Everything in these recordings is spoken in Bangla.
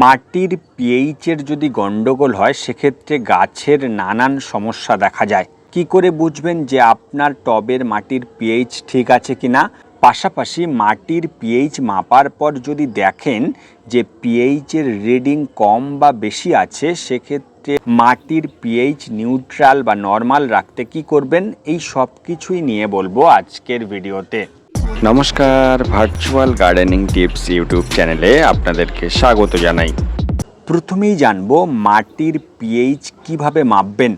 মাটির পিএইচের যদি গণ্ডগোল হয়, সেক্ষেত্রে গাছের নানান সমস্যা দেখা যায়। কি করে বুঝবেন যে আপনার টবের মাটির পিএইচ ঠিক আছে কিনা পাশাপাশি মাটির পিএইচ মাপার পর যদি দেখেন যে পিএইচের রিডিং কম বা বেশি আছে, সেক্ষেত্রে মাটির পিএইচ নিউট্রাল বা নর্মাল রাখতে কি করবেন? এই সব কিছুই নিয়ে বলব আজকের ভিডিওতে। নমস্কার ভার্চুয়াল গার্ডেনিং টিপস ইউটিউব চ্যানেলে আপনাদেরকে স্বাগত জানাই। প্রথমেই জানব মাটির পিএইচ কীভাবে মাপবেন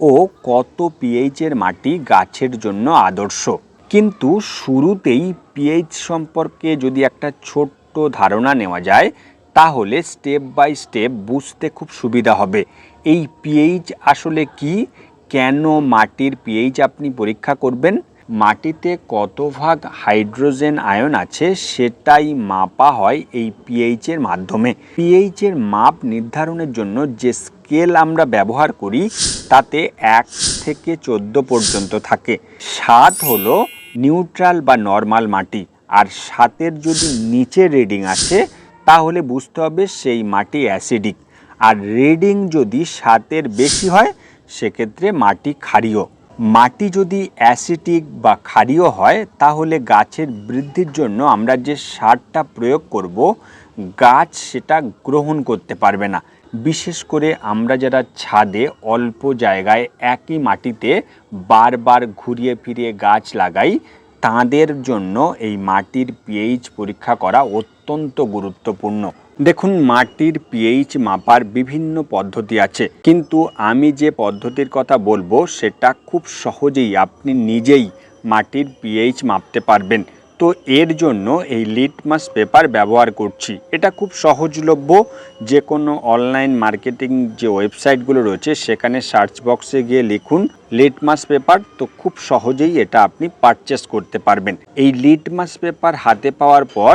ও কত পিএইচের মাটি গাছের জন্য আদর্শ। কিন্তু শুরুতেই পিএইচ সম্পর্কে যদি একটা ছোট্ট ধারণা নেওয়া যায়, তাহলে স্টেপ বাই স্টেপ বুঝতে খুব সুবিধা হবে। এই পিএইচ আসলে কি? কেন মাটির পিএইচ আপনি পরীক্ষা করবেন? মাটিতে কত ভাগ হাইড্রোজেন আয়ন আছে সেটাই মাপা হয় এই পিএইচের মাধ্যমে। পিএইচের মাপ নির্ধারণের জন্য যে স্কেল আমরা ব্যবহার করি, তাতে এক থেকে চোদ্দ পর্যন্ত থাকে। সাত হলো নিউট্রাল বা নর্মাল মাটি, আর সাতের যদি নিচে রেডিং আসে, তাহলে বুঝতে হবে সেই মাটি অ্যাসিডিক আর রেডিং যদি সাতের বেশি হয়, সেক্ষেত্রে মাটি ক্ষারীয়। মাটি যদি অ্যাসিটিক বা ক্ষারীয় হয়, তাহলে গাছের বৃদ্ধির জন্য আমরা যে সারটা প্রয়োগ করব, গাছ সেটা গ্রহণ করতে পারবে না। বিশেষ করে আমরা যারা ছাদে অল্প জায়গায় একই মাটিতে বারবার ঘুরিয়ে ফিরিয়ে গাছ লাগাই, তাদের জন্য এই মাটির পিএইচ পরীক্ষা করা অত্যন্ত গুরুত্বপূর্ণ। দেখুন, মাটির পিএইচ মাপার বিভিন্ন পদ্ধতি আছে। কিন্তু আমি যে পদ্ধতির কথা বলব, সেটা খুব সহজেই আপনি নিজেই মাটির পিএইচ মাপতে পারবেন। তো এর জন্য এই লিটমাস পেপার ব্যবহার করছি। এটা খুব সহজলভ্য। যে কোনো অনলাইন মার্কেটিং যে ওয়েবসাইটগুলো রয়েছে, সেখানে সার্চ বক্সে গিয়ে লিখুন লিটমাস পেপার তো খুব সহজেই এটা আপনি পারচেস করতে পারবেন। এই লিটমাস পেপার হাতে পাওয়ার পর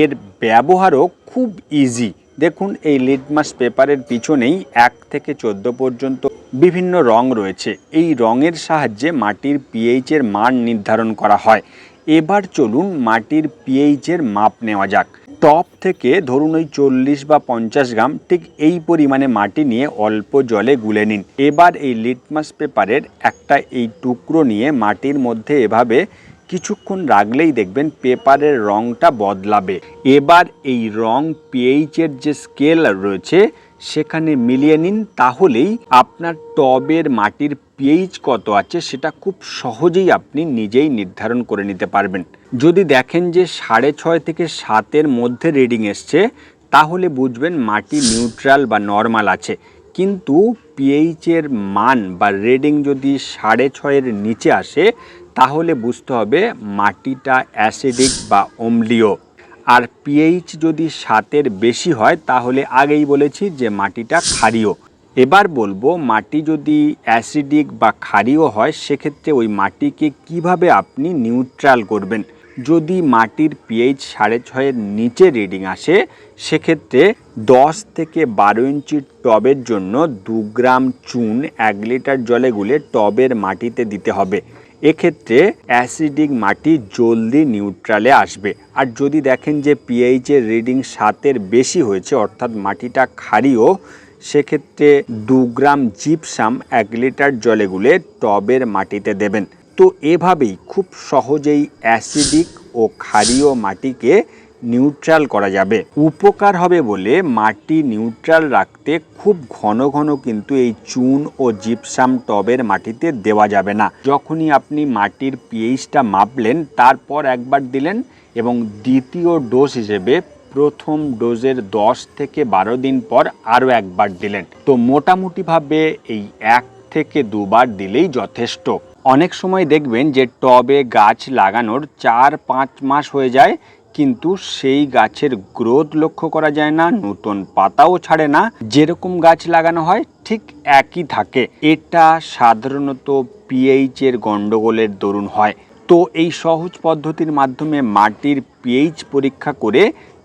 এর ব্যবহারও খুব ইজি দেখুন, এই লিটমাস পেপারের পিছনেই এক থেকে চোদ্দ পর্যন্ত বিভিন্ন রং রয়েছে। এই রঙের সাহায্যে মাটির পিএইচের মান নির্ধারণ করা হয়। এবার চলুন মাটির পিএইচের মাপ নেওয়া যাক। টপ থেকে ধরুন ওই চল্লিশ বা পঞ্চাশ গ্রাম, ঠিক এই পরিমাণে মাটি নিয়ে অল্প জলে গুলে নিন। এবার এই লিটমাস পেপারের একটা এই টুকরো নিয়ে মাটির মধ্যে এভাবে কিছুক্ষণ রাখলেই দেখবেন পেপারের রংটা বদলাবে। এবার এই রং পিএইচের যে স্কেল রয়েছে, সেখানে মিলিয়ে নিন, তাহলেই আপনার টবের মাটির পিএইচ কত আছে সেটা খুব সহজেই আপনি নিজেই নির্ধারণ করে নিতে পারবেন। যদি দেখেন যে সাড়ে ছয় থেকে সাতের মধ্যে রিডিং এসছে, তাহলে বুঝবেন মাটি নিউট্রাল বা নর্মাল আছে। কিন্তু পিএইচের মান বা রেডিং যদি সাড়ে ছয়ের নিচে আসে তাহলে বুঝতে হবে মাটিটা অ্যাসিডিক বা অম্লীয়। আর পিএইচ যদি সাতের বেশি হয়, তাহলে আগেই বলেছি যে মাটিটা ক্ষারীয়। এবার বলব, মাটি যদি অ্যাসিডিক বা ক্ষারীয় হয়, সেক্ষেত্রে ওই মাটিকে কীভাবে আপনি নিউট্রাল করবেন? যদি মাটির পিএইচ সাড়ে ছয়ের নিচে রিডিং আসে, সেক্ষেত্রে দশ থেকে বারো ইঞ্চির টবের জন্য দু গ্রাম চুন এক লিটার জলে গুলে টবের মাটিতে দিতে হবে। এক্ষেত্রে অ্যাসিডিক মাটি জলদি নিউট্রালে আসবে। আর যদি দেখেন যে পিএইচের রিডিং সাতের বেশি হয়েছে, অর্থাৎ মাটিটা ক্ষারীয়, সেক্ষেত্রে দু গ্রাম জিপসাম এক লিটার জলে গুলে টবের মাটিতে দেবেন। তো এভাবেই খুব সহজেই অ্যাসিডিক ও ক্ষারীয় মাটিকে নিউট্রাল করা যাবে। উপকার হবে বলে মাটি নিউট্রাল রাখতে খুব ঘন ঘন কিন্তু এই চুন ও জিপসাম টবের মাটিতে দেওয়া যাবে না। যখনই আপনি মাটির পিএইচটা মাপলেন, তারপর একবার দিলেন এবং দ্বিতীয় ডোজ হিসেবে প্রথম ডোজের দশ থেকে বারো দিন পর আরও একবার দিলেন। তো মোটামুটিভাবে এই এক থেকে দুবার দিলেই যথেষ্ট। অনেক সময় দেখবেন যে টবে গাছ লাগানোর চার পাঁচ মাস হয়ে যায় কিন্তু সেই গাছের গ্রোথ লক্ষ্য করা যায় না, নতুন পাতাও ছাড়ে না। যেরকম গাছ লাগানো হয়, ঠিক একই থাকে। এটা সাধারণত পিএইচের গন্ডগোলের দরুন হয়। তো এই সহজ পদ্ধতির মাধ্যমে মাটির পিএইচ পরীক্ষা করে